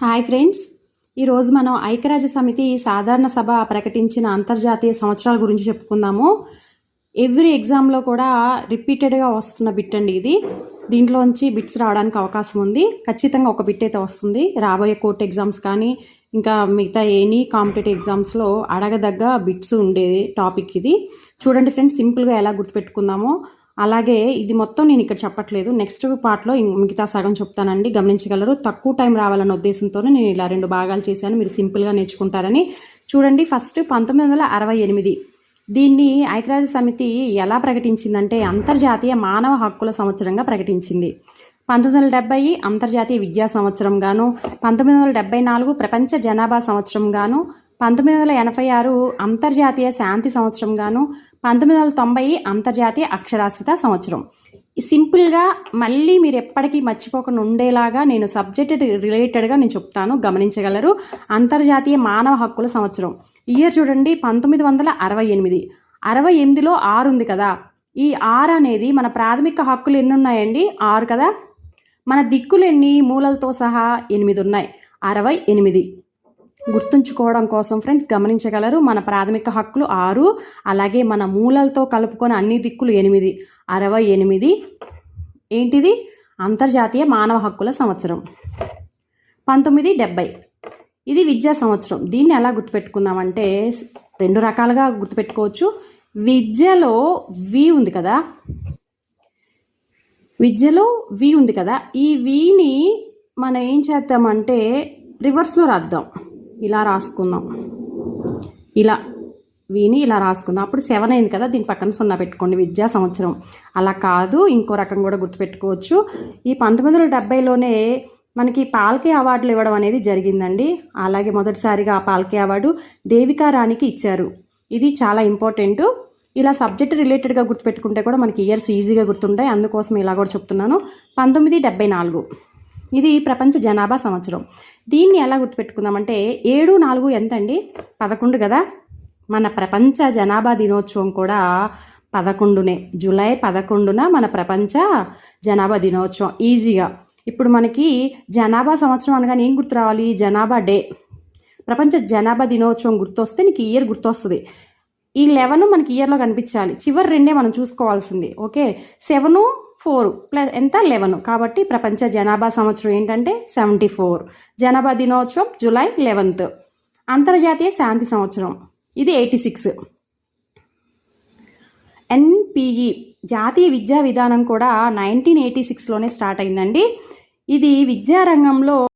Hi friends. ఈరోజు మనం ఐక్యరాజ్య సమితి సాధారణ సభ ప్రకటించిన అంతర్జాతీయ సంవత్సరాల గురించి చెప్పుకుందాము. ఎవ్రీ ఎగ్జామ్లో కూడా రిపీటెడ్గా వస్తున్న బిట్ అండి ఇది. దీంట్లోంచి బిట్స్ రావడానికి అవకాశం ఉంది. ఖచ్చితంగా ఒక బిట్ అయితే వస్తుంది. రాబోయే కోర్ట్ ఎగ్జామ్స్ కానీ ఇంకా మిగతా ఎనీ కాంపిటేటివ్ ఎగ్జామ్స్లో అడగదగ్గ బిట్స్ ఉండేది టాపిక్ ఇది. చూడండి ఫ్రెండ్స్ సింపుల్గా ఎలా గుర్తుపెట్టుకుందామో. అలాగే ఇది మొత్తం నేను ఇక్కడ చెప్పట్లేదు. నెక్స్ట్ పార్ట్లో మిగతా సగం చెప్తానండి. గమనించగలరు తక్కువ టైం రావాలన్న ఉద్దేశంతోనే నేను ఇలా రెండు భాగాలు చేశాను. మీరు సింపుల్గా నేర్చుకుంటారని. చూడండి ఫస్ట్ పంతొమ్మిది వందల అరవై ఎనిమిది. దీన్ని ఐక్యరాజ్య సమితి ఎలా ప్రకటించిందంటే అంతర్జాతీయ మానవ హక్కుల సంవత్సరంగా ప్రకటించింది. పంతొమ్మిది వందల డెబ్బై అంతర్జాతీయ విద్యా సంవత్సరంగాను పంతొమ్మిది వందల డెబ్బై నాలుగు ప్రపంచ జనాభా సంవత్సరంగాను పంతొమ్మిది వందల ఎనభై ఆరు అంతర్జాతీయ శాంతి సంవత్సరంగాను పంతొమ్మిది వందల తొంభై అంతర్జాతీయ అక్షరాస్యత సంవత్సరం. సింపుల్గా మళ్ళీ మీరు ఎప్పటికీ మర్చిపోకుండా ఉండేలాగా నేను సబ్జెక్ట్ రిలేటెడ్గా నేను చెప్తాను గమనించగలరు. అంతర్జాతీయ మానవ హక్కుల సంవత్సరం. ఇయర్ చూడండి పంతొమ్మిది వందల అరవై ఎనిమిది. అరవై ఎనిమిదిలో ఆరు ఉంది కదా. ఈ ఆరు అనేది మన ప్రాథమిక హక్కులు ఎన్ని ఉన్నాయండి ఆరు కదా. మన దిక్కులు ఎన్ని మూలలతో సహా ఎనిమిది ఉన్నాయి. అరవై ఎనిమిది. గుర్తుంచుకోవడం కోసం ఫ్రెండ్స్ గమనించగలరు మన ప్రాథమిక హక్కులు ఆరు అలాగే మన మూలలతో కలుపుకొని అన్ని దిక్కులు ఎనిమిది. అరవై ఎనిమిది. ఏంటిది? అంతర్జాతీయ మానవ హక్కుల సంవత్సరం. పంతొమ్మిది డెబ్బై. ఇది విద్యా సంవత్సరం. దీన్ని ఎలా గుర్తుపెట్టుకుందామంటే రెండు రకాలుగా గుర్తుపెట్టుకోవచ్చు. విద్యలో వి ఉంది కదా? విద్యలో వి ఉంది కదా? ఈ విని మనం ఏం చేద్దామంటే రివర్స్లో రాద్దాం. ఇలా రాసుకుందాం. ఇలా వీని ఇలా రాసుకుందాం. అప్పుడు సెవెన్ అయింది కదా దీని పక్కన సున్నా పెట్టుకోండి విద్యా సంవత్సరం. అలా కాదు ఇంకో రకం కూడా గుర్తుపెట్టుకోవచ్చు. ఈ పంతొమ్మిది వందల డెబ్బైలోనే మనకి పాల్కే అవార్డులు ఇవ్వడం అనేది జరిగిందండి. అలాగే మొదటిసారిగా ఆ పాల్కే అవార్డు దేవికా రాణికి ఇచ్చారు. ఇది చాలా ఇంపార్టెంట్. ఇలా సబ్జెక్ట్ రిలేటెడ్గా గుర్తుపెట్టుకుంటే కూడా మనకి ఇయర్స్ ఈజీగా గుర్తుంటాయి. అందుకోసం ఇలా కూడా చెప్తున్నాను. పంతొమ్మిది డెబ్బై నాలుగు. ఇది ప్రపంచ జనాభా సంవత్సరం. దీన్ని ఎలా గుర్తుపెట్టుకుందామంటే ఏడు నాలుగు ఎంత అండి పదకొండు కదా? మన ప్రపంచ జనాభా దినోత్సవం కూడా పదకొండునే. జూలై పదకొండున మన ప్రపంచ జనాభా దినోత్సవం. ఈజీగా. ఇప్పుడు మనకి జనాభా సంవత్సరం అనగానే ఏం గుర్తు రావాలి జనాభా డే. ప్రపంచ జనాభా దినోత్సవం గుర్తొస్తే నీకు ఇయర్ గుర్తొస్తుంది. ఈ లెవెన్ మనకి ఇయర్లో కనిపించాలి. చివరి రెండే మనం చూసుకోవాల్సింది. ఓకే? సెవెను ఫోర్ ప్లస్ ఎంత? లెవెన్. కాబట్టి ప్రపంచ జనాభా సంవత్సరం ఏంటంటే సెవెంటీ ఫోర్. జనాభా దినోత్సవం జూలై లెవెన్త్. అంతర్జాతీయ శాంతి సంవత్సరం. ఇది ఎయిటీ సిక్స్. ఎన్పిఈ జాతీయ విద్యా విధానం కూడా నైన్టీన్ ఎయిటీ సిక్స్లోనే స్టార్ట్ అయిందండి. ఇది విద్యారంగంలో